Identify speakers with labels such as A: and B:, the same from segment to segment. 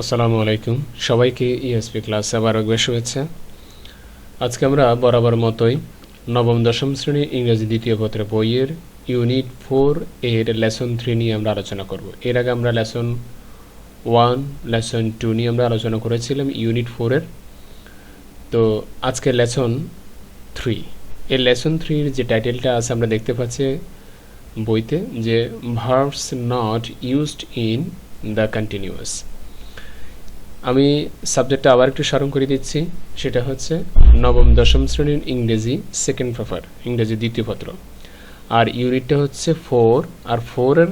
A: আসসালামু আলাইকুম। সবাইকে ইএসপি ক্লাস আবার একবার শুভেচ্ছা। আজকে আমরা বরাবর মতোই নবম, দশম শ্রেণির ইংরেজি দ্বিতীয় পত্রের বইয়ের ইউনিট ফোর এর লেসন থ্রি নিয়ে আমরা আলোচনা করব। এর আগে আমরা লেসন ওয়ান লেসন টু নিয়ে আমরা আলোচনা করেছিলাম ইউনিট ফোরের তো আজকে লেসন থ্রি এই লেসন থ্রির যে টাইটেলটা আছে আমরা দেখতে পাচ্ছি বইতে যে verbs not used in the continuous আমি সাবজেক্টটা আবার একটু স্মরণ করে দিচ্ছি। সেটা হচ্ছে নবম, দশম শ্রেণির ইংরেজি সেকেন্ড পেপার ইংরেজি দ্বিতীয় পত্র। আর ইউনিটটা হচ্ছে ফোর আর ফোর ফোরের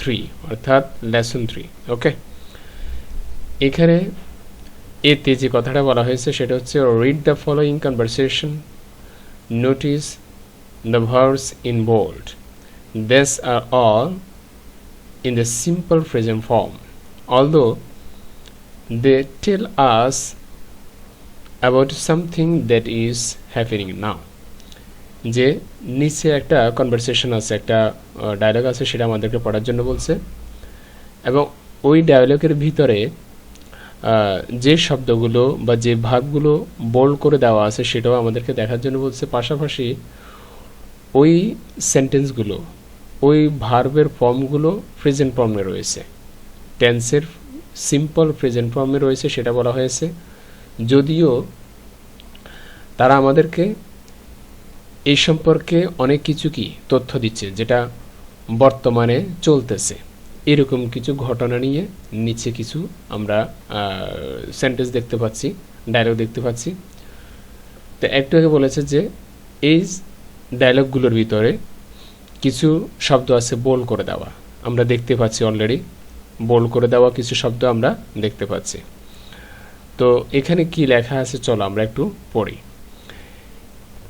A: থ্রি অর্থাৎ লেসন থ্রি ওকে এখানে এতে যে কথাটা বলা হয়েছে, সেটা হচ্ছে read the following conversation notice the verbs in bold this are all in the simple present form. Although they tell us about something that is happening now. যে নিচে একটা কনভারসেশন আছে, একটা ডায়লগ আছে, সেটা আমাদেরকে পড়ার জন্য বলছে। এবং ওই ডায়লগের ভিতরে যে শব্দগুলো বা যে ভাগগুলো বোল্ড করে দেওয়া আছে, সেটাও আমাদেরকে দেখার জন্য বলছে। পাশাপাশি ওই সেন্টেন্সগুলো ওই ভার্বের ফর্মগুলো প্রেজেন্ট ফর্মে রয়েছে। টেন্সের সিম্পল প্রেজেন্ট ফর্মে রয়েছে, সেটা বলা হয়েছে। যদিও তারা আমাদেরকে এই সম্পর্কে অনেক কিছু কি তথ্য দিচ্ছে, যেটা বর্তমানে চলতেছে। এরকম কিছু ঘটনা নিয়ে নিচে কিছু আমরা সেন্টেন্স দেখতে পাচ্ছি ডায়লগ দেখতে পাচ্ছি। তো একটু আগে বলেছে যে, এই ডায়লগগুলোর ভিতরে কিছু শব্দ আছে বোল করে দেওয়া। আমরা দেখতে পাচ্ছি অলরেডি বোল করে দেওয়া কিছু শব্দ আমরা দেখতে পাচ্ছি। তো এখানে কি লেখা আছে চলো আমরা একটু পড়ি।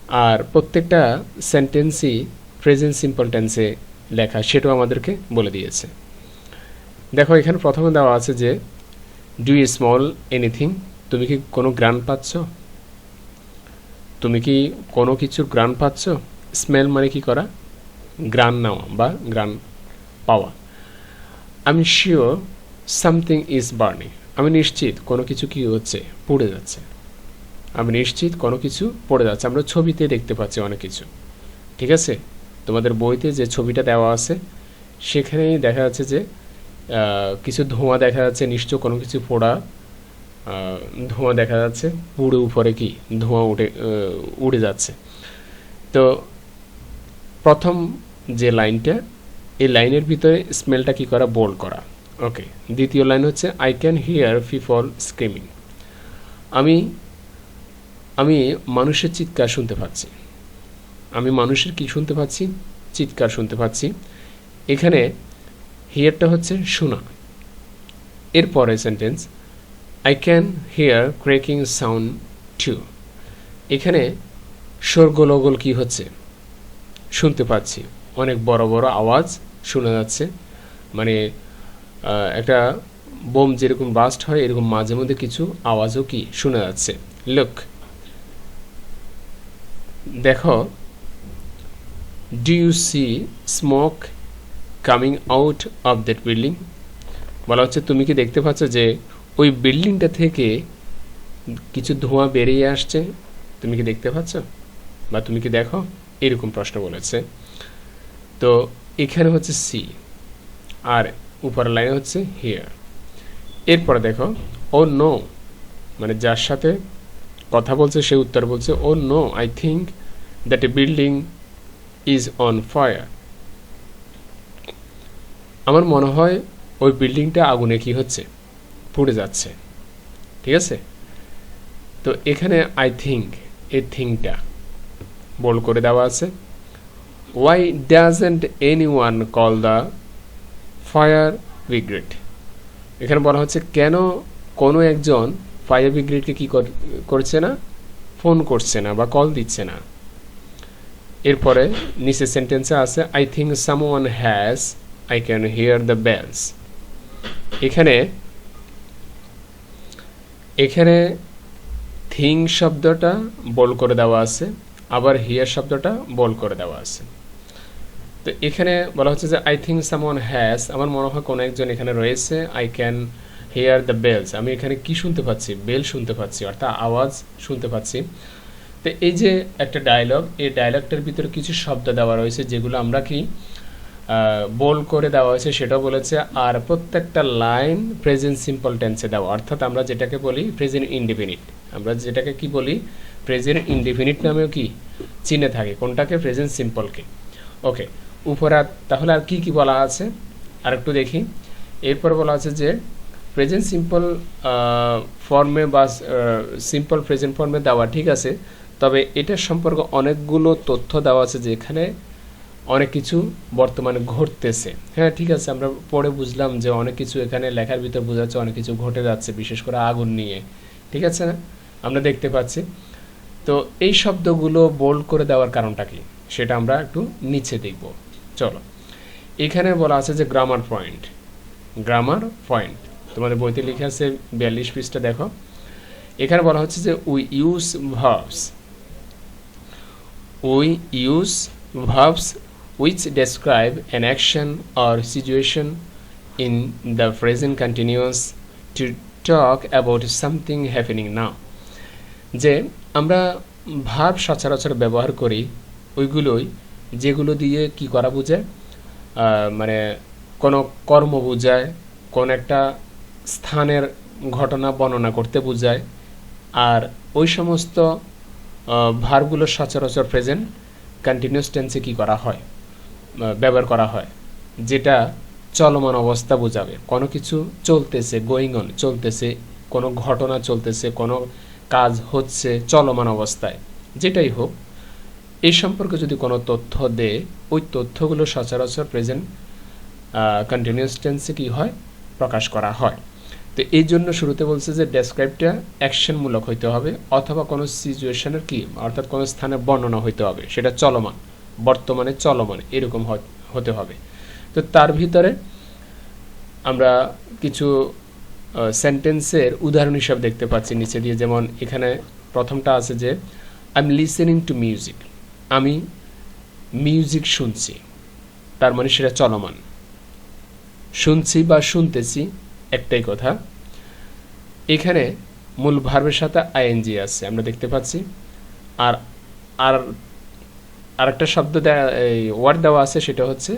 A: আর প্রত্যেকটা সেন্টেন্সই প্রেজেন্ট সিম্পল টেন্সে লেখা, সেটাও আমাদেরকে বলে দিয়েছে। দেখো, এখানে প্রথমে দেওয়া আছে যে ডু স্মল এনিথিং তুমি কি কোনো গ্রান পাচ্ছ? তুমি কি কোনো কিছুর গ্রান পাচ্ছ? স্মেল মানে কি করা? গ্রান নেওয়া বা গ্রান পাওয়া। আমি শিওর সামথিং ইজ বার্নিং আমি নিশ্চিত কোনো কিছু কি হচ্ছে, পড়ে যাচ্ছে। আমি নিশ্চিত কোনো কিছু পড়ে যাচ্ছে। আমরা ছবিতে দেখতে পাচ্ছি অনেক কিছু। ঠিক আছে? তোমাদের বইতে যে ছবিটা দেওয়া আছে, সেখানেই দেখা যাচ্ছে যে কিছু ধোঁয়া দেখা যাচ্ছে নিশ্চয় কোনো কিছু পোড়া ধোঁয়া দেখা যাচ্ছে পুরো উপরে কি? ধোঁয়া উঠে উড়ে যাচ্ছে। তো প্রথম যে লাইনটা এই লাইনের ভিতরে স্মেলটা কি করা বোল্ড করা। ওকে দ্বিতীয় লাইন হচ্ছে I can hear people screaming আমি আমি মানুষের চিৎকার শুনতে পাচ্ছি। আমি মানুষের কি শুনতে পাচ্ছি? চিৎকার শুনতে পাচ্ছি। এখানে হিয়ারটা হচ্ছে, শোনা। এরপরে sentence I can hear cracking sound too এখানে শোরগোলগোল কি হচ্ছে? শুনতে পাচ্ছি। অনেক বড় বড় আওয়াজ শোনা যাচ্ছে। মানে একটা বোম যেরকম বাস্ট হয়, এরকম মাঝে মধ্যে কিছু আওয়াজও কি শোনা যাচ্ছে। লুক দেখো do you see smoke coming out of that building বলা হচ্ছে, তুমি কি দেখতে পাচ্ছ যে, ওই বিল্ডিংটা থেকে কিছু ধোঁয়া বেরিয়ে আসছে? তুমি কি দেখতে পাচ্ছ? বা তুমি কি দেখো? এরকম প্রশ্ন বলেছে। তো এখানে হচ্ছে সি আর উপরের লাইনে হচ্ছে হিয়ার এরপরে দেখো ও নো মানে যার সাথে কথা বলছে, সে উত্তর বলছে ও no I think that a building is on fire আমার মনে হয় ওই বিল্ডিংটা আগুনে কি হচ্ছে? পুড়ে যাচ্ছে। ঠিক আছে? তো এখানে আই থিঙ্ক এই থিঙ্কটা বোল্ড করে দেওয়া আছে। Doesn't anyone call the fire brigade এখানে বলা হচ্ছে, কেন কোনো একজন ফায়ার ব্রিগেডকে কি কর- করছে না? ফোন করছে না বা কল দিচ্ছে না। এরপরে নিচে সেন্টেন্সে আছে I think someone has I can hear the bells এখানে এখানে থিং শব্দটা বল করে দেওয়া আছে, আবার হিয়ার শব্দটা বল করে দেওয়া আছে। তো এখানে বলা হচ্ছে যে আই থিঙ্ক সামওয়ান হ্যাজ আমার মনে হয় কোনো একজন এখানে রয়েছে I can hear the bells আমি এখানে কি শুনতে পাচ্ছি? বেল শুনতে পাচ্ছি, অর্থাৎ আওয়াজ শুনতে পাচ্ছি। তো এই যে একটা ডায়লগ এই ডায়লগটার ভিতরে কিছু শব্দ দেওয়া রয়েছে, যেগুলো আমরা কি বোল করে দেওয়া হয়েছে, সেটাও বলেছে, আর প্রত্যেকটা লাইন প্রেজেন্ট সিম্পল টেন্সে দেওয়া। অর্থাৎ আমরা যেটাকে বলি প্রেজেন্ট ইনডিফিনিট আমরা যেটাকে কি বলি প্রেজেন্ট ইনডিফিনিট নামেও কি, চিনে থাকি, কোনটাকে? প্রেজেন্ট সিম্পলকে ওকে উপরে আর তাহলে আর কি কি বলা আছে? আর একটু দেখি। এরপর বলা আছে যে প্রেজেন্ট সিম্পল ফর্মে বা সিম্পল প্রেজেন্ট ফর্মে দেওয়া ঠিক আছে। তবে এটার সম্পর্কে অনেকগুলো তথ্য দেওয়া আছে যে এখানে অনেক কিছু বর্তমানে ঘটতেছে। হ্যাঁ ঠিক আছে, আমরা পরে বুঝলাম যে অনেক কিছু এখানে লেখার ভিতর বোঝা যাচ্ছে, অনেক কিছু ঘটে যাচ্ছে, বিশেষ করে আগুন নিয়ে। ঠিক আছে না আমরা দেখতে পাচ্ছি। তো এই শব্দগুলো বোল্ড করে দেওয়ার কারণটা কি? সেটা আমরা একটু নিচে দেখব। চলো। এখানে বলা আছে যে গ্রামার পয়েন্ট গ্রামার পয়েন্ট তোমাদের বইতে লিখে আছে বিয়াল্লিশ পৃষ্ঠা, দেখো। এখানে বলা হচ্ছে যে we use verbs we use verbs which describe an action or situation in the present continuous to talk about something happening now যে আমরা ভাব সচরাচর ব্যবহার করি, ওইগুলোই যেগুলো দিয়ে কি করা বোঝায় মানে কোনো কর্ম বোঝায়, কোন একটা স্থানের ঘটনা বর্ণনা করতে বোঝায়, আর ওই সমস্ত ভারগুলো সচরাচর প্রেজেন্ট কন্টিনিউস টেন্সে কী করা হয়? ব্যবহার করা হয়, যেটা চলমান অবস্থা বোঝাবে। কোনো কিছু চলতেছে গোয়িং অন চলতেছে, কোনো ঘটনা চলতেছে, কোনো কাজ হচ্ছে চলমান অবস্থায়, যেটাই হোক। এই সম্পর্কে যদি কোনো তথ্য দেয় ওই তথ্যগুলো সচরাচর প্রেজেন্ট কন্টিনিউস টেন্সে কী হয়? প্রকাশ করা হয়। তো এই জন্য শুরুতে বলছে যে ডেসক্রাইবটা অ্যাকশনমূলক হইতে হবে অথবা কোনো সিচুয়েশনের কি, অর্থাৎ কোনো স্থানে বর্ণনা হইতে হবে, সেটা চলমান, বর্তমানে চলমান, এরকম হতে হবে। তো তার ভিতরে আমরা কিছু সেন্টেন্সের উদাহরণ হিসাবে দেখতে পাচ্ছি নিচে দিয়ে, যেমন এখানে প্রথমটা আছে যে I am listening to music আমি মিউজিক শুনছি। তার মানে সেটা চলমান। শুনছি বা শুনতেছি একটাই কথা। এখানে মূল ভার্বের সাথে আইএনজি আছে, আমরা দেখতে পাচ্ছি। আর আর, আরেকটা শব্দ ওয়ার্ড দেওয়া আছে, সেটা হচ্ছে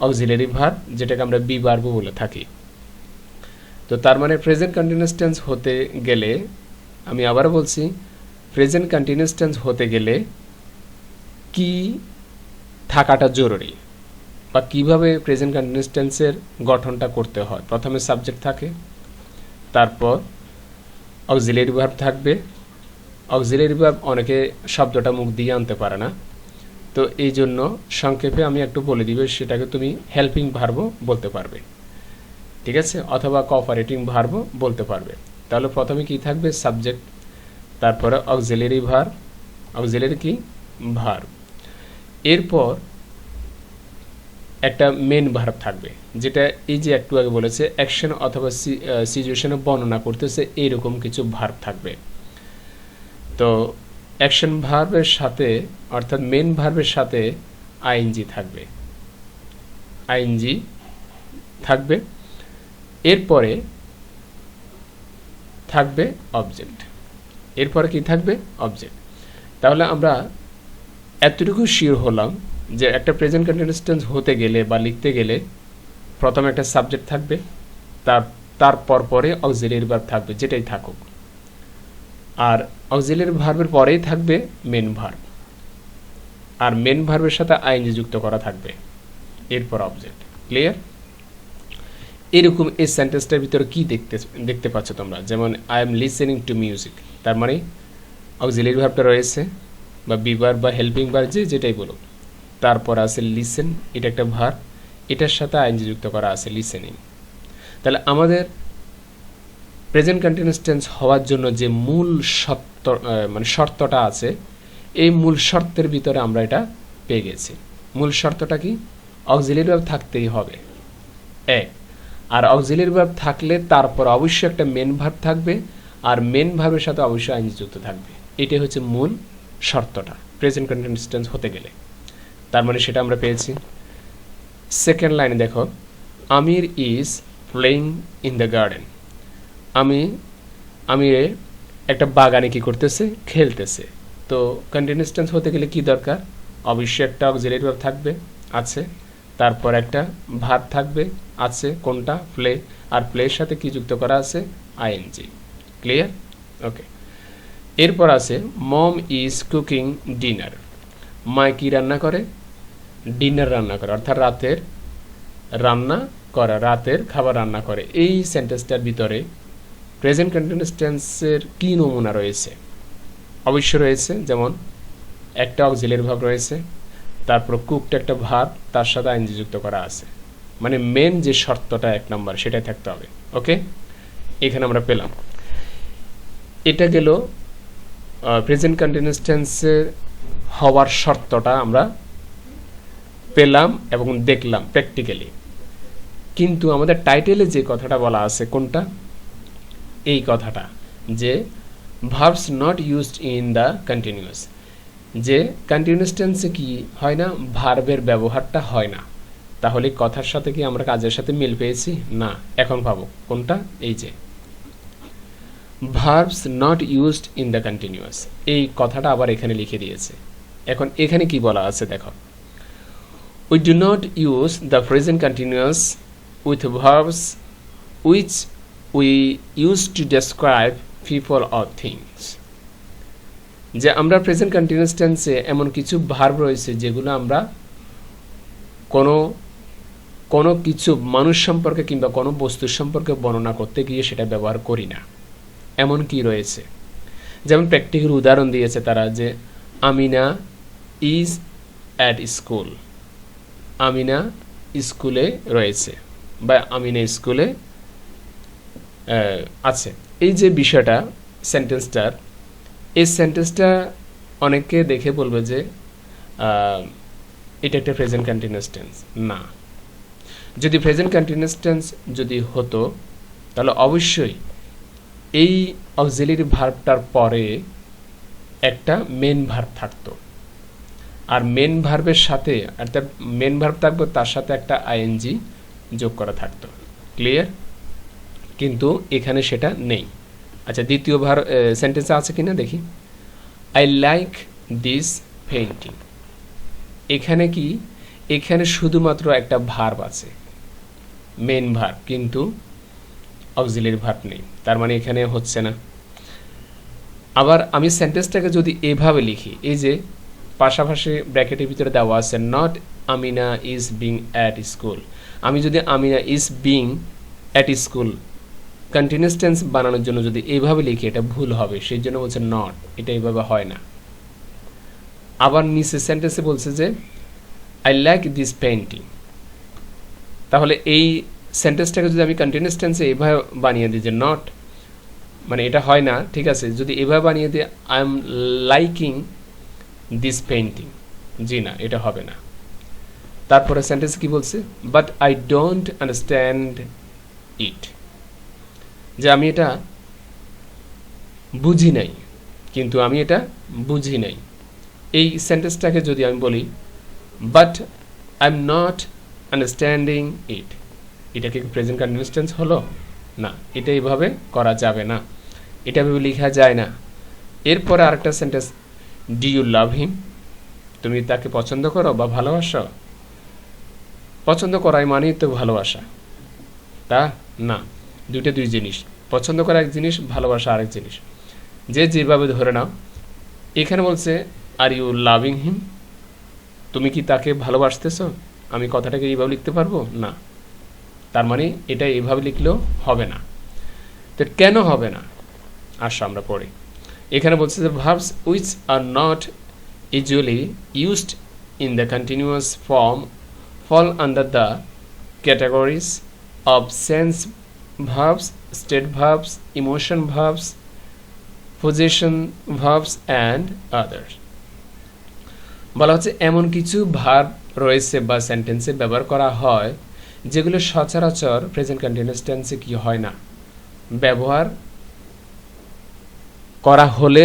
A: অক্সিলারি ভার যেটাকে আমরা বি বার্ব বলে থাকি। তো তার মানে প্রেজেন্ট কন্টিনিউয়াস টেন্স হতে গেলে, আমি আবার বলছি প্রেজেন্ট কন্টিনিউয়াস টেন্স হতে গেলে কি থাকাটা জরুরি? বা কীভাবে প্রেজেন্ট কন্টিনিউয়াস টেন্সের গঠনটা করতে হয়? প্রথমে সাবজেক্ট থাকে, তারপর অক্সিলারি ভার্ব থাকবে। অক্সিলারি ভার্ব অনেকে শব্দটা মুখ দিয়ে আনতে পারে না। তো এই জন্য সংক্ষেপে আমি একটু বলে দিব, সেটাকে তুমি হেল্পিং ভার্বও বলতে পারবে। ঠিক আছে? অথবা কপারেটিং ভার্বও বলতে পারবে। তাহলে প্রথমে কি থাকবে? সাবজেক্ট তারপরে অক্সিলারি ভার অক্সিলারি কি? ভার এরপর একটা মেন ভার্ব থাকবে, যেটা এই যে একটু আগে বলেছে অ্যাকশন অথবা সিচুয়েশনে বর্ণনা করতেছে, এইরকম কিছু ভার্ব থাকবে। তো অ্যাকশন ভার্বের সাথে, অর্থাৎ মেন ভার্বের সাথে আইএনজি থাকবে। আইএনজি থাকবে। এরপরে থাকবে অবজেক্ট এরপরে কি থাকবে? অবজেক্ট তাহলে আমরা এতটুকু শিওর হলাম যে একটা প্রেজেন্ট কন্টিনিউয়াস হতে গেলে বা লিখতে গেলে প্রথমে একটা সাবজেক্ট থাকবে, তার তারপর পরে অক্সিলিয়ারি ভার্ব থাকবে, যেটাই থাকুক। আর অক্সিলিয়ারি ভার্বের পরেই থাকবে মেন ভার্ব আর মেন ভার্বের সাথে আইনজি যুক্ত করা থাকবে, এরপর অবজেক্ট ক্লিয়ার এরকম এই সেন্টেন্সটার ভিতরে কি দেখতে দেখতে পাচ্ছ তোমরা? যেমন I am listening to music তার মানে অক্সিলিয়ারি ভার্বটা রয়েছে। বা বিবার বা হেল্পিং বার যে যেটাই বলো তারপর আছে লিসেন এটা একটা ভার এটার সাথে আইনজি যুক্ত করা আছে লিসেনিং তাহলে আমাদের প্রেজেন্ট কন্টিনিউস টেন্স হওয়ার জন্য যে মূল সত্য মানে শর্তটা আছে, এই মূল শর্তের ভিতরে আমরা এটা পেয়ে গেছি। মূল শর্তটা কি? অক্সিলিয়ারি ভাব থাকতেই হবে। এক, আর অক্সিলিয়ারি ভাব থাকলে তারপর অবশ্যই একটা মেন ভাব থাকবে, আর মেন ভাবের সাথে অবশ্যই আইনজি যুক্ত থাকবে। এটাই হচ্ছে মূল শর্তটা প্রেজেন্ট কন্টিনিউস টেন্স হতে গেলে। তার মানে সেটা আমরা পেয়েছি। সেকেন্ড লাইনে দেখো, Amir is playing in the garden আমি আমি একটা বাগানে কি করতেছে? খেলতেছে। তো কন্টিনিউয়াস টেন্স হতে গেলে কি দরকার? অবশ্যই একটা অক্সিলারি ভার্ব থাকবে, আছে। তারপর একটা ভার্ব থাকবে, আছে। কোনটা? প্লে আর প্লের সাথে কি যুক্ত করা আছে? আইএনজি ক্লিয়ার ওকে এরপর আছে মম ইজ কুকিং ডিনার মা কি রান্না করে? ডিনার রান্না করে, অর্থাৎ রাতের রান্না করা, রাতের খাবার রান্না করে। এই সেন্টেন্সটার ভিতরে প্রেজেন্ট কন্টিনিউয়াস টেন্সের কী নমুনা রয়েছে? অবশ্য রয়েছে, যেমন একটা অক্সিলের ভাব রয়েছে, তারপর কুকটা একটা ভাব তার সাথে আইনজি যুক্ত করা আছে। মানে মেন যে শর্তটা এক নম্বর, সেটাই থাকতে হবে। ওকে এখানে আমরা পেলাম। এটা গেল প্রেজেন্ট কন্টিনিউয়াস টেন্সের হওয়ার শর্তটা আমরা পেলাম এবং দেখলাম প্র্যাকটিক্যালি কিন্তু আমাদের টাইটেলে যে কথাটা বলা আছে কোনটা? এই কথাটা, যে verbs not used in the continuous যে কন্টিনিউয়াস টেন্সে কি হয় না? ভার্বের ব্যবহারটা হয় না। তাহলে কথার সাথে কি আমরা কাজের সাথে মিল পেয়েছি? না। এখন পাবো কোনটা? এই যে। Verbs not used in the continuous এই কথাটা আবার এখানে লিখে দিয়েছে। এখন এখানে কি বলা আছে দেখো। We do not use the present continuous with verbs which we use to describe people or things যে আমরা প্রেজেন্ট কন্টিনিউয়াস টেন্সে এমন কিছু ভার্ব রয়েছে যেগুলো আমরা কোনো কোনো কিছু মানুষ সম্পর্কে কিংবা কোনো বস্তুর সম্পর্কে বর্ণনা করতে গিয়ে সেটা ব্যবহার করি না। এমন কি রয়েছে? যেমন প্র্যাকটিক্যাল উদাহরণ দিয়েছে তারা যে, Amina is at school Amina স্কুলে রয়েছে বা আমিনা স্কুলে আছে। এই যে বিষয়টা সেন্টেন্সটার এই সেন্টেন্সটা অনেকে দেখে বলবে যে এটা একটা প্রেজেন্ট কন্টিনিউয়াস টেন্স না। যদি প্রেজেন্ট কন্টিনিউয়াস টেন্স যদি হতো, তাহলে অবশ্যই এই অক্সিলারি ভার্বটার পরে একটা মেন ভার্ব থাকতো। আর মেন ভার্বের সাথে অর্থাৎ মেন ভার্ব থাকবে তার সাথে একটা আইএনজি যোগ করা থাকতো। ক্লিয়ার কিন্তু এখানে সেটা নেই। আচ্ছা দ্বিতীয় ভার সেন্টেন্সে আছে কি না দেখি। আই লাইক দিস পেন্টিং এখানে কি? এখানে শুধুমাত্র একটা ভার্ব আছে। মেন ভার্ব কিন্তু অক্সিলারি ভার্ব নেই। তার মানে এখানে হচ্ছে না। আবার আমি সেন্টেন্সটাকে যদি এভাবে লিখি, এই যে পাশাপাশি ব্র্যাকেটের ভিতরে দেওয়া আছে not Amina is being at school আমি যদি Amina is being at school continuous tense বানানোর জন্য যদি এইভাবে লিখি, এটা ভুল হবে। সেই জন্য বলছে নট এটা এইভাবে হয় না। আবার নিচে সেন্টেন্সে বলছে যে আই লাইক দিস পেন্টিং তাহলে এই সেন্টেন্সটাকে যদি আমি কন্টিনিউস টেন্সে এভাবে বানিয়ে দিই যে নট মানে এটা হয় না, ঠিক আছে, যদি এভাবে বানিয়ে দিই I am liking this painting জি না, এটা হবে না। তারপরে সেন্টেন্স কি বলছে? But I don't understand it যে আমি এটা বুঝি নাই, কিন্তু আমি এটা বুঝি নাই। এই সেন্টেন্সটাকে যদি আমি বলি but I am not understanding it এটা কি প্রেজেন্ট কন্টিনিউয়াস টেন্স হলো? না, এটা এইভাবে করা যাবে না। এটা ভেবে লেখা যায় না। এরপরে আরেকটা sentence do you love him তুমি তাকে পছন্দ করো বা ভালোবাসো? পছন্দ করাই মানেই তো ভালোবাসা। তা না, দুইটা দুই জিনিস। পছন্দ করা এক জিনিস, ভালোবাসা আরেক জিনিস। যে যেভাবে ধরে নাও, এখানে বলছে আর ইউ লাভিং হিম তুমি কি তাকে ভালোবাসতেছ? আমি কথাটাকে এইভাবে লিখতে পারব? না। তার মানে এটা এভাবে লিখলেও হবে না। তো কেন হবে না? আসো আমরা পড়ি। এখানে বলছে যে verbs which are not usually used in the continuous form fall under the categories of sense verbs, state verbs, emotion verbs, position verbs and others. বলা হচ্ছে এমন কিছু ভার্ব রয়েছে বা সেন্টেন্সে ব্যবহার করা হয় যেগুলো সচরাচর প্রেজেন্ট কন্টিনিউয়াস টেন্সে কি হয় না? ব্যবহার করা হলে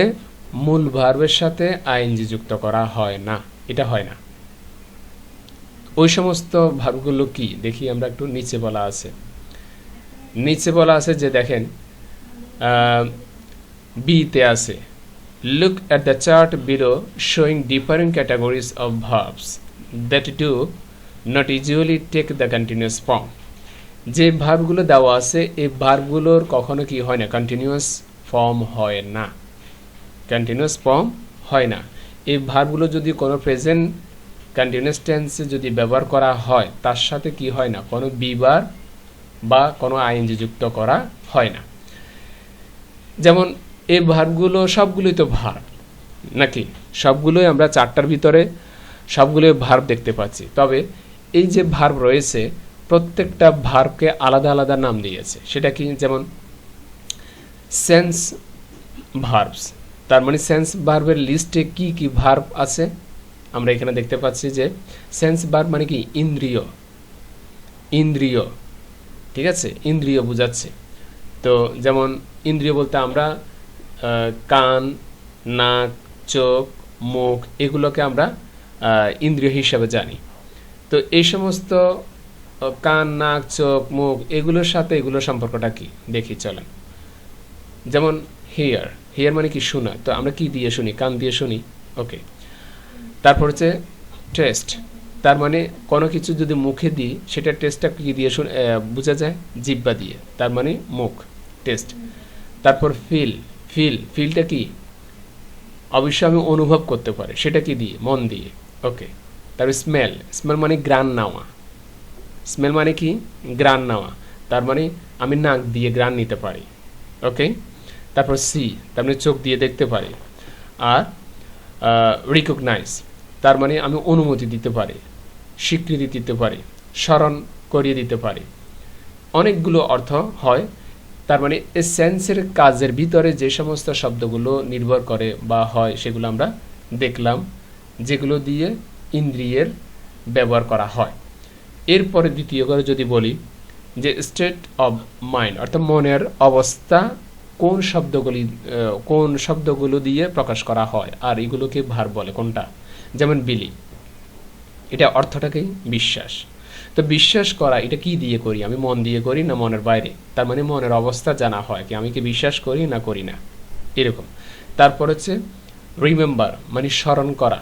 A: মূল ভার্বের সাথে আইনজি যুক্ত করা হয় না, এটা হয় না। ওই সমস্ত ভার্বগুলো কি? দেখি আমরা একটু নিচে বলা আছে। নিচে বলা আছে যে দেখেন বিতে আছে look at the chart below showing different categories of verbs that do not usually take the continuous form যে ভার্বগুলো দেওয়া আছে, এই ভার্বগুলোর কখনো কি হয় না? কন্টিনিউয়াস ফর্ম হয় না। কন্টিনিউয়াস ফর্ম হয় না। এই ভার্বগুলো যদি কোনো প্রেজেন্ট কন্টিনিউয়াস টেন্সে যদি ব্যবহার করা হয়, তার সাথে কি হয় না? কোনো বিবার বা কোনো আইনজি যুক্ত করা হয় না। যেমন, এই ভার্বগুলো সবগুলোই তো ভার্ব নাকি? সবগুলোই আমরা চারটার ভিতরে সবগুলোই ভার্ব দেখতে পাচ্ছি। তবে এই যে ভার্ব রয়েছে, প্রত্যেকটা ভার্বকে আলাদা আলাদা নাম দিয়েছে। সেটা কি? যেমন সেন্স ভার্বস তার মানে সেন্স ভার্বের লিস্টে কি কি ভার্ব আছে? আমরা এখানে দেখতে পাচ্ছি যে সেন্স ভার্ব মানে কি? ইন্দ্রিয়। ইন্দ্রিয়। ঠিক আছে? ইন্দ্রিয় বোঝাচ্ছে। তো যেমন ইন্দ্রিয় বলতে আমরা কান, নাক, চোখ, মুখ, এগুলোকে আমরা ইন্দ্রিয় হিসাবে জানি। তো এই সমস্ত কান, নাক, চোখ, মুখ, এগুলোর সাথে এগুলোর সম্পর্কটা কি? দেখি, চলেন। যেমন হেয়ার হেয়ার মানে কি শোনা? তো আমরা কি দিয়ে শুনি? কান দিয়ে শুনি? ওকে তারপর হচ্ছে টেস্ট তার মানে কোনো কিছু যদি মুখে দিই, সেটা টেস্টটা কি দিয়ে বোঝা যায়? জিব্বা দিয়ে। তার মানে মুখ টেস্ট তারপর ফিল ফিল ফিলটা কি? অবশ্যই আমি অনুভব করতে পারি। সেটা কি দিয়ে? মন দিয়ে। ওকে তারপর স্মেল স্মেল মানে গ্রান নেওয়া। স্মেল মানে কি? গ্রান নেওয়া। তার মানে আমি নাক দিয়ে গ্রান নিতে পারি। ওকে তারপর সি তার মানে চোখ দিয়ে দেখতে পারি। আর রিকগনাইজ তার মানে আমি অনুমতি দিতে পারি, স্বীকৃতি দিতে পারি, স্মরণ করিয়ে দিতে পারি। অনেকগুলো অর্থ হয়। তার মানে এই সেন্সের কাজের ভিতরে যে সমস্ত শব্দগুলো নির্ভর করে বা হয়, সেগুলো আমরা দেখলাম। যেগুলো দিয়ে ইন্দ্রিয়ের ব্যবহার করা হয়। এরপরে দ্বিতীয় করে যদি বলি যে স্টেট অফ মাইন্ড অর্থাৎ মনের অবস্থা কোন শব্দগুলি কোন শব্দগুলো দিয়ে প্রকাশ করা হয় আর এগুলোকে ভার বলে কোনটা? যেমন বিলি। এটা অর্থটাকেই বিশ্বাস। তো বিশ্বাস করা, এটা কি দিয়ে করি? আমি মন দিয়ে করি না মনের বাইরে? তার মানে মনের অবস্থা জানা হয় কি, আমি কি বিশ্বাস করি না করি না? এরকম। তারপর হচ্ছে রিমেম্বার মানে স্মরণ করা।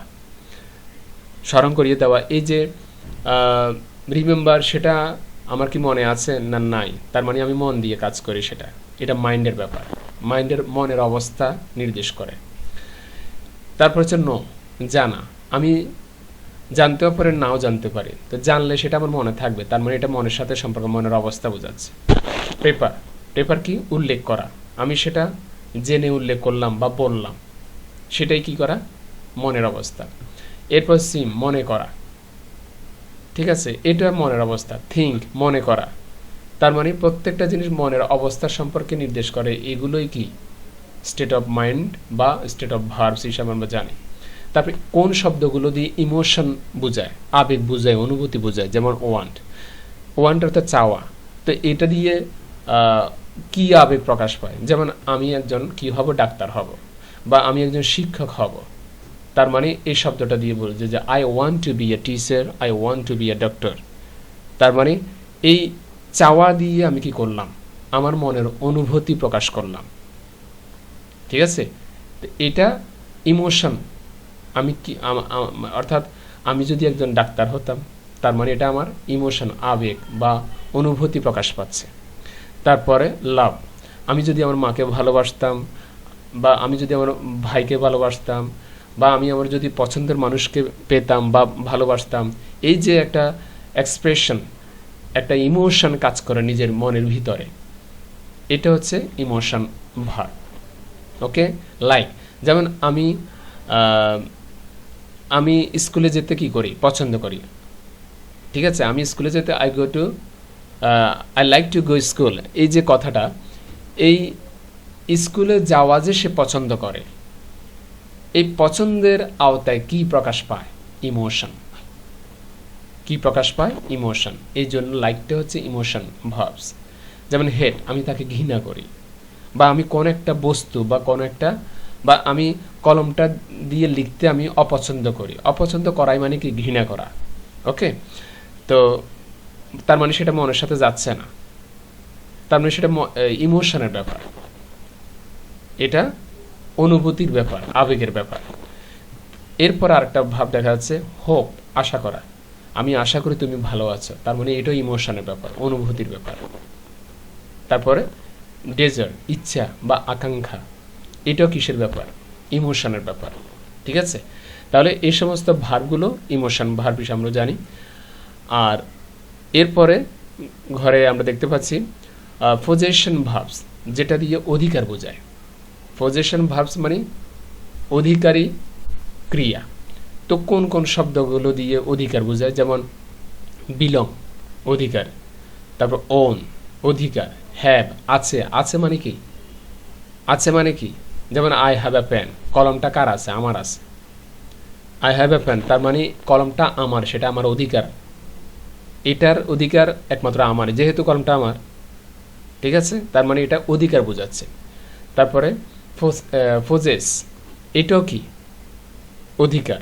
A: স্মরণ করিয়ে দেওয়া। এই যে রিমেম্বার সেটা আমার কি মনে আছে না নাই, তার মানে আমি মন দিয়ে কাজ করি সেটা। এটা মাইন্ডের ব্যাপার। মাইন্ডের মনের অবস্থা নির্দেশ করে। তারপর হচ্ছে নো জানা। আমি জানতেও পারে, নাও জানতে পারি। তো জানলে সেটা আমার মনে থাকবে, তার মানে এটা মনের সাথে সম্পর্ক, মনের অবস্থা বোঝাচ্ছে। পেপার পেপার কি? উল্লেখ করা। আমি সেটা জেনে উল্লেখ করলাম বা বললাম, সেটাই কি করা? মনের অবস্থা। এরপর সিম, মনে করা। ঠিক আছে? এটা মনের অবস্থা। থিঙ্ক মনে করা। তার মানে প্রত্যেকটা জিনিস মনের অবস্থা সম্পর্কে নির্দেশ করে। এগুলোই কি? স্টেট অফ মাইন্ড বা স্টেট অফ ভার্বস হিসাবে আমরা জানি। তারপরে কোন শব্দগুলো দিয়ে ইমোশন বোঝায়? আবেগ বোঝায়, অনুভূতি বোঝায়, যেমন ওয়ান্ট ওয়ান্ট অর্থাৎ চাওয়া। তো এটা দিয়ে কি আবেগ প্রকাশ পায়? যেমন আমি একজন কি হব? ডাক্তার হব। বা আমি একজন শিক্ষক হব। তার মানে এই শব্দটা দিয়ে বলছে যে I want to be a teacher I want to be a doctor তার মানে এই চাওয়া দিয়ে আমি কি করলাম? আমার মনের অনুভূতি প্রকাশ করলাম। ঠিক আছে? এটা ইমোশন। আমি কি অর্থাৎ আমি যদি একজন ডাক্তার হতাম, তার মানে এটা আমার ইমোশন, আবেগ বা অনুভূতি প্রকাশ পাচ্ছে। তারপরে লাভ। আমি যদি আমার মাকে ভালোবাসতাম বা আমি যদি আমার ভাইকে ভালোবাসতাম বা আমি আমার যদি পছন্দের মানুষকে পেতাম বা ভালোবাসতাম, এই যে একটা এক্সপ্রেশন একটা ইমোশন কাজ করে নিজের মনের ভিতরে, এটা হচ্ছে ইমোশন ভার ওকে লাইক যেমন আমি আমি স্কুলে যেতে কি করি? পছন্দ করি। ঠিক আছে? আমি স্কুলে যেতে I go to I like to go school এই যে কথাটা, এই স্কুলে যাওয়া যে সে পছন্দ করে এই পছন্দের আওতায় কি প্রকাশ পায়? ইমোশন কি প্রকাশ পায়? ইমোশন এই জন্য লাইকটা হচ্ছে ইমোশন ভার্বস যেমন হেড আমি তাকে ঘৃণা করি। বা আমি কোন একটা বস্তু বা কোন একটা, বা আমি কলমটা দিয়ে লিখতে আমি অপছন্দ করি। অপছন্দ করাই মানে কি? ঘৃণা করা। ওকে তো তার মানে সেটা মনের সাথে যাচ্ছে না। তার মানে সেটা ইমোশনের ব্যাপার। এটা অনুভূতির ব্যাপার, আবেগের ব্যাপার। এরপর আরেকটা ভাব দেখা যাচ্ছে, হোপ, আশা করা। আমি আশা করি তুমি ভালো আছো। তার মানে এটাও ইমোশনের ব্যাপার, অনুভূতির ব্যাপার। তারপরে ডেজার ইচ্ছা বা আকাঙ্ক্ষা, এটাও কিসের ব্যাপার? ইমোশনের ব্যাপার, ঠিক আছে? তাহলে এই সমস্ত ভার্বগুলো ইমোশন ভার্ব হিসেবে আমরা জানি। আর এরপরে ঘরে আমরা দেখতে পাচ্ছি পজেশন ভার্বস যেটা দিয়ে অধিকার বোঝায়। পজেশন ভার্বস মানে অধিকারী ক্রিয়া। তো কোন কোন শব্দগুলো দিয়ে অধিকার বোঝায়? যেমন বিলং অধিকার। তারপর ওন অধিকার। হ্যাভ আছে। আছে মানে কি? আছে মানে কি? যেমন আই হ্যাভ এ পেন কলমটা কার আছে? আমার আছে। আই হ্যাভ এ পেন তার মানে কলমটা আমার, সেটা আমার অধিকার। এটার অধিকার একমাত্র আমার যেহেতু কলমটা আমার। ঠিক আছে? তার মানে এটা অধিকার বোঝাচ্ছে। তারপরে ফোজেস এটাও কি? অধিকার।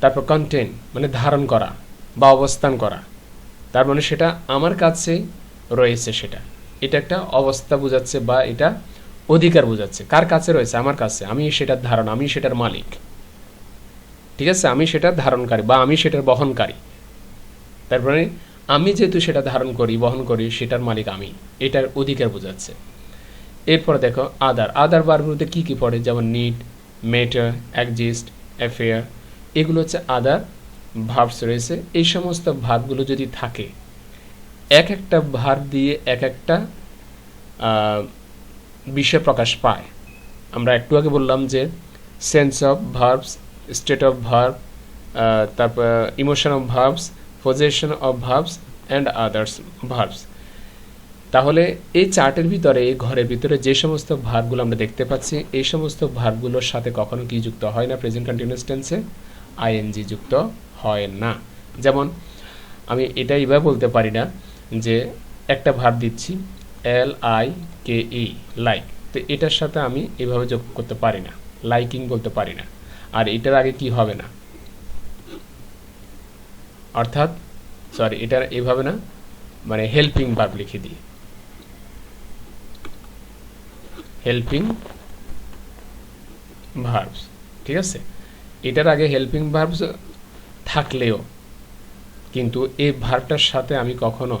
A: তারপর কন্টেন্ট মানে ধারণ করা বা অবস্থান করা। তার মানে সেটা আমার কাছে রয়েছে সেটা। এটা একটা অবস্থা বোঝাচ্ছে বা এটা অধিকার বোঝাচ্ছে। কার কাছে রয়েছে? আমার কাছে। আমি সেটার ধারণ, আমি সেটার মালিক। ঠিক আছে? আমি সেটার ধারণকারী বা আমি সেটার বহনকারী। তারপরে আমি যেহেতু সেটা ধারণ করি, বহন করি, সেটার মালিক আমি। এটার অধিকার বোঝাচ্ছে। এরপর দেখো আদার আদার বারগুলোতে কী কী পড়ে? যেমন নিট মেটার অ্যাকজিস্ট অ্যাফেয়ার এগুলো হচ্ছে আদার ভার্বস রয়েছে। এই সমস্ত ভার্বগুলো যদি থাকে, এক একটা ভার্ব দিয়ে এক একটা বিষয় প্রকাশ পায়। আমরা একটু আগে বললাম যে sense of verbs state of verb তারপর emotion of verbs position of verbs and others verbs তাহলে এই চার্টের ভিতরে, এই ঘরের ভিতরে যে সমস্ত ভার্বগুলো আমরা দেখতে পাচ্ছি, এই সমস্ত ভার্বগুলোর সাথে কখনো কি যুক্ত হয় না? প্রেজেন্ট কন্টিনিউয়াস টেন্সে আইএনজি যুক্ত হয় না। যেমন, আমি এটা এভাবে বলতে পারি না যে একটা ভার্ব দিচ্ছি L I K E like তো এটার সাথে আমি এভাবে যোগ করতে পারি না লাইকিং বলতে পারি না। আর এটার আগে কি হবে না? অর্থাৎ সরি এটার এভাবে না মানে হেল্পিং ভার্ব লিখে দিই। হেল্পিং ভার্বস ঠিক আছে? এটার আগে হেল্পিং ভার্বস থাকলেও, কিন্তু এই ভার্বটার সাথে আমি কখনো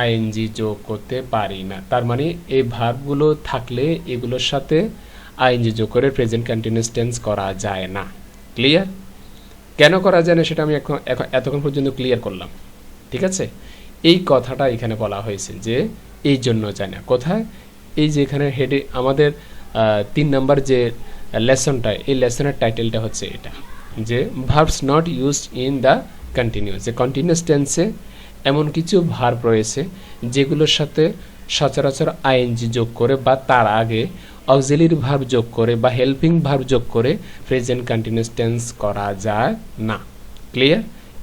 A: আইএনজি যোগ করতে পারি না। তার মানে এই ভার্বগুলো থাকলে এগুলোর সাথে আইএনজি যোগ করে প্রেজেন্ট কন্টিনিউয়াস টেন্স করা যায় না। ক্লিয়ার কেন করা যায় না সেটা আমি এখন এতক্ষণ পর্যন্ত ক্লিয়ার করলাম। ঠিক আছে? এই কথাটা এখানে বলা হয়েছে যে, এই জন্য যায় না। কোথায়? এই যে এখানে হেডে আমাদের তিন নাম্বার যে লেসনটা, এই লেসনের টাইটেলটা হচ্ছে এটা, যে verbs not used in the continuous যে কন্টিনিউস টেন্সে এমন কিছু ভার্ব রয়েছে, যেগুলোর সাথে সচরাচর আইএনজি যোগ করে বা তার আগে অক্সিলির ভার্ব যোগ করে বা হেল্পিং ভার্ব যোগ করে প্রেজেন্ট কন্টিনিউস টেন্স করা যায় না। ক্লিয়ার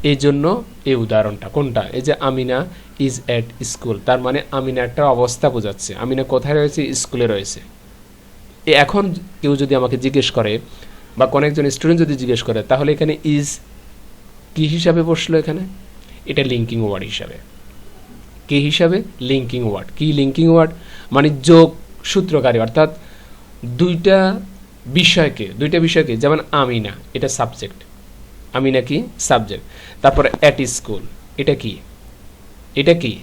A: এই জন্য এই উদাহরণটা। কোনটা? এই যে আমিনা ইজ অ্যাট স্কুল তার মানে আমিনা একটা অবস্থা বোঝাচ্ছে। আমিনা কোথায় রয়েছে? স্কুলে রয়েছে। এখন কেউ যদি আমাকে জিজ্ঞেস করে বা কোনো একজন স্টুডেন্ট যদি জিজ্ঞেস করে, তাহলে এখানে ইজ কি হিসাবে বসল এখানে? এটা লিঙ্কিং ওয়ার্ড হিসাবে। কি হিসাবে? লিঙ্কিং ওয়ার্ড কি লিঙ্কিং ওয়ার্ড মানে যোগ সূত্রকারী, অর্থাৎ দুইটা বিষয়কে দুইটা বিষয়কে, যেমন আমিনা, এটা সাবজেক্ট আমিনা নাকি সাবজেক্ট। তারপরে অ্যাট স্কুল এটা কি? এটা কি?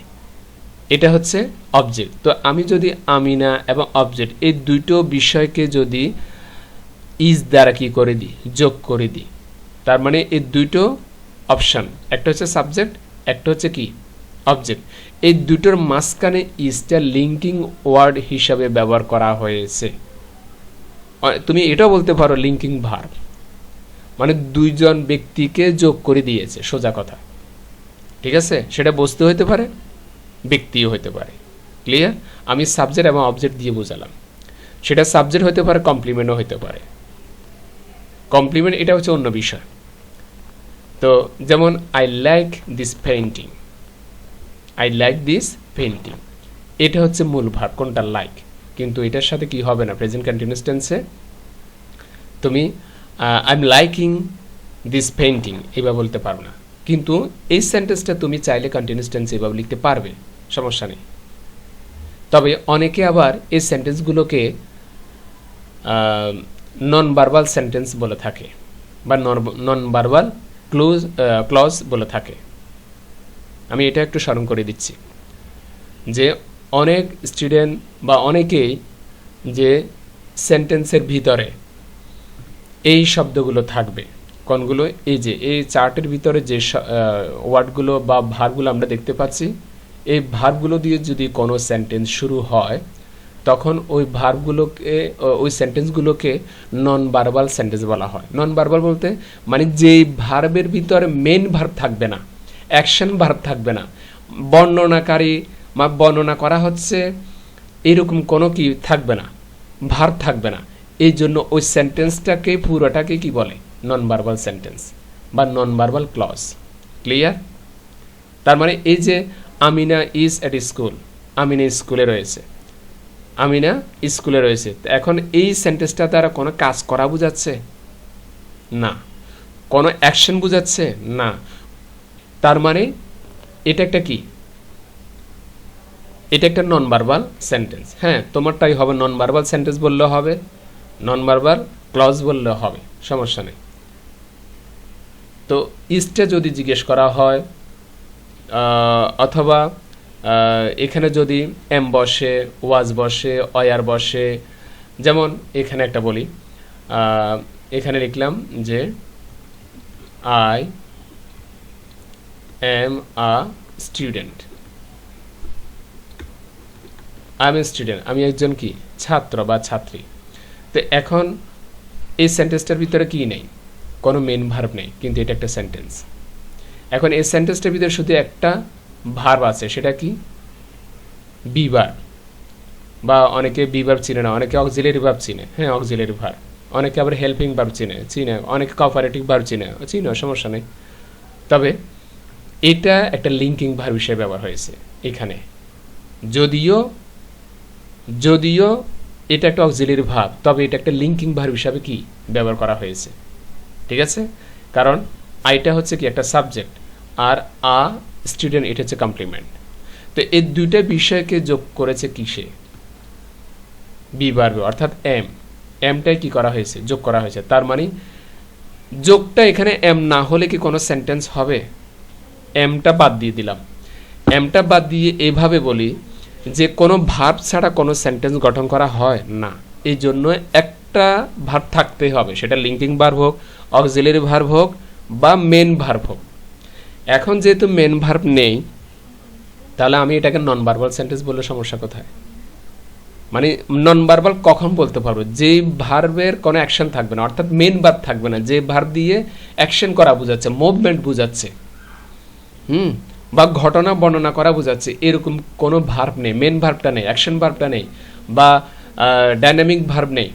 A: এটা হচ্ছে অবজেক্ট তো আমি যদি আমিনা এবং অবজেক্ট এই দুটো বিষয়কে যদি ইজ দ্বারা কি করে দিই? যোগ করে দিই। তার মানে এই দুটো অপশান একটা হচ্ছে সাবজেক্ট একটা হচ্ছে কি? অবজেক্ট এই দুটোর মাঝখানে ইজটা লিঙ্কিং ওয়ার্ড হিসাবে ব্যবহার করা হয়েছে। তুমি এটাও বলতে পারো লিঙ্কিং ভার মানে দুইজন ব্যক্তিকে যোগ করে দিয়েছে, সোজা কথা। ঠিক আছে? সেটা বস্তু হতে পারে, ব্যক্তিও হতে পারে। ক্লিয়ার আমি সাবজেক্ট এবং অবজেক্ট দিয়ে বোঝালাম। সেটা সাবজেক্ট হতে পারে কমপ্লিমেন্টও হতে পারে। কমপ্লিমেন্ট এটা হচ্ছে অন্য বিষয়। তো যেমন I like this painting I like this painting এটা হচ্ছে মূল ভাব কোনটা লাইক কিন্তু এটার সাথে কি হবে না? প্রেজেন্ট কন্টিনিউস টেন্সে তুমি I am liking this painting এইভাবে বলতে পারো না। কিন্তু এই সেন্টেন্সটা তুমি চাইলে কন্টিনিউস টেন্স এভাবে লিখতে পারবে, সমস্যা নেই। তবে অনেকে আবার এই সেন্টেন্সগুলোকে নন বার্বাল সেন্টেন্স বলে থাকে, বা নন বার্বাল ক্লোজ ক্লজ বলে থাকে। আমি এটা একটু স্মরণ করে দিচ্ছি, যে অনেক স্টুডেন্ট বা অনেকেই যে সেন্টেন্সের ভিতরে এই শব্দগুলো থাকবে। কোনগুলো? এই যে, এই চার্টের ভিতরে যে ওয়ার্ডগুলো বা ভারগুলো আমরা দেখতে পাচ্ছি, এই ভারগুলো দিয়ে যদি কোনো সেন্টেন্স শুরু হয়, তখন ওই ভার্বগুলোকে ওই সেন্টেন্সগুলোকে নন বার্বাল সেন্টেন্স বলা হয়। নন বার্বাল বলতে মানে যেই ভার্বের ভিতরে মেন ভার্ব থাকবে না অ্যাকশন ভার্ব থাকবে না, বর্ণনাকারী বা বর্ণনা করা হচ্ছে, এরকম কোনো কি থাকবে না ভার্ব থাকবে না। এই জন্য ওই সেন্টেন্সটাকে পুরোটাকে কি বলে? নন বার্বাল সেন্টেন্স বা নন বার্বাল ক্লজ ক্লিয়ার তার মানে এই যে Amina is at school Amina স্কুলে রয়েছে। আমিনা স্কুলে রয়েছে। এখন এই সেন্টেন্সটা দ্বারা কোনো কাজ করা বোঝাচ্ছে? না। কোনো অ্যাকশন বোঝাচ্ছে? না। তার মানে এটা একটা কি? এটা একটা নন বার্বাল সেন্টেন্স হ্যাঁ তোমারটাই হবে নন বার্বাল সেন্টেন্স বললেও হবে। নন বার্বাল ক্লজ বললেও হবে, সমস্যা নেই। তো ইস্টে যদি জিজ্ঞেস করা হয় অথবা এখানে যদি এম বসে, ওয়াজ বসে অয়ার বসে, যেমন এখানে একটা বলি এখানে লিখলাম যে I am a student. I am a student, আমি একজন কি? ছাত্র বা ছাত্রী। তো এখন এই সেন্টেন্সটার ভিতরে কি নেই? কোনো মেন ভার্ব নেই, কিন্তু এটা একটা সেন্টেন্স এখন এই সেন্টেন্সটার ভিতরে শুধু একটা ভার্ব আছে, সেটা কি? বিবার বা অনেকে বিবার চিনে না, অনেকে অক্সিলারি ভার্ব চিনে। হ্যাঁ অক্সিলারি ভার্ব অনেকে আবার হেল্পিং ভার্ব চিনে চিনে। অনেকে কপারেটিভ ভার্ব চিনে চিনে সমস্যা নেই। তবে এটা একটা লিঙ্কিং ভার্ব হিসেবে ব্যবহার হয়েছে, এখানে। যদিও যদিও এটা একটা অক্সিলারি ভাব, তবে এটা একটা লিঙ্কিং ভার্ব হিসাবে কি ব্যবহার করা হয়েছে? ঠিক আছে? কারণ আইটা হচ্ছে কি একটা সাবজেক্ট আর আ স্টুডেন্ট এটা হচ্ছে কমপ্লিমেন্ট তো এই দুইটা বিষয়কে যোগ করেছে কিসে? বি বার্বে অর্থাৎ এম এমটাই কি করা হয়েছে? যোগ করা হয়েছে। তার মানে যোগটা এখানে এম না হলে কি কোনো সেন্টেন্স হবে? এমটা বাদ দিয়ে দিলাম। এমটা বাদ দিয়ে এভাবে বলি যে কোনো ভার্ব ছাড়া কোনো সেন্টেন্স গঠন করা হয় না। এই জন্য একটা ভার্ব থাকতে হবে। সেটা লিঙ্কিং ভার্ব হোক, অক্সিলারি ভার্ব হোক বা মেন ভার্ব হোক। এখন যেহেতু মেন ভার্ব নেই, তাহলে আমি এটাকে নন বার্বাল সেন্টেন্স বললে সমস্যা কোথায়? মানে নন ভার্বাল কখন বলতে পারব? যে ভার্বের কোনো অ্যাকশন থাকবে না, অর্থাৎ মেন ভার্ব থাকবে না। যে ভার্ব দিয়ে অ্যাকশন করা বোঝাচ্ছে মুভমেন্ট বোঝাচ্ছে। হুম? বা ঘটনা বর্ণনা করা বোঝাচ্ছে, এরকম কোনো ভার্ব নেই মেন ভার্বটা নেই অ্যাকশন ভার্বটা নেই, বা ডাইনামিক ভার্ব নেই।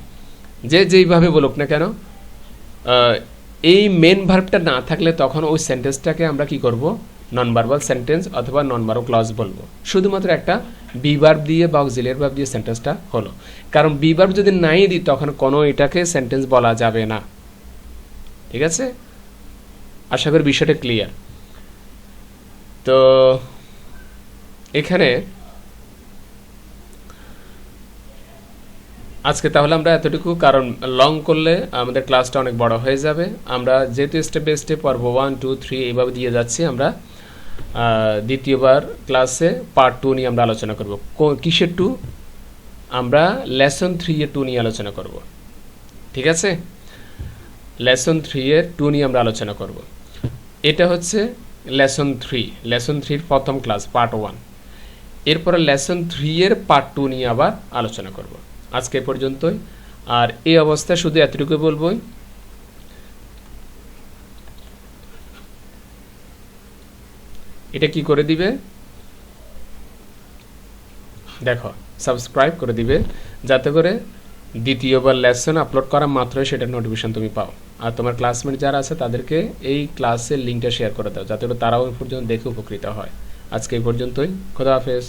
A: যে যেইভাবে বলুক না কেন এই মেন ভার্বটা না থাকলে তখন ওই সেন্টেন্সটাকে আমরা কি করব? নন বার্বাল সেন্টেন্স অথবা নন বার্ব ক্লজ বলব। শুধুমাত্র একটা বি ভার্ব দিয়ে বা অক্সিলিয়ার ভার্ব দিয়ে সেন্টেন্সটা হলো। কারণ বি ভার্ব যদি নাই দিই, তখন কোনো এটাকে সেন্টেন্স বলা যাবে না। ঠিক আছে? আশা করি বিষয়টা ক্লিয়ার তো এখানে আজকে তাহলে আমরা এতটুকু, কারণ লং করলে আমাদের ক্লাসটা অনেক বড় হয়ে যাবে। আমরা যেহেতু স্টেপ বাই স্টেপ পর্ব ওয়ান টু থ্রি এইভাবে দিয়ে যাচ্ছি, আমরা দ্বিতীয়বার ক্লাসে পার্ট টু নিয়ে আমরা আলোচনা করব। কিসের টু আমরা লেসন থ্রি এর টু নিয়ে আলোচনা করব। ঠিক আছে? লেসন থ্রি এর টু নিয়ে আমরা আলোচনা করব। এটা হচ্ছে লেসন থ্রি লেসন থ্রির প্রথম ক্লাস পার্ট ওয়ান এরপরে লেসন থ্রি এর পার্ট টু নিয়ে আবার আলোচনা করব। আজকে পর্যন্তই। আর এই অবস্থায় শুধু এতটুকু বলবই এটা কি করে দিবে? দেখো সাবস্ক্রাইব করে দিবে। যাতে করে দ্বিতীয়বার লেসন আপলোড করা মাত্রই সেটার নোটিফিকেশান তুমি পাও। আর তোমার ক্লাসমেট যারা আছে, তাদেরকে এই ক্লাসের লিঙ্কটা শেয়ার করে দাও, যাতে করে তারাও পর্যন্ত দেখে উপকৃত হয়। আজকে এই পর্যন্তই। খোদা হাফেজ।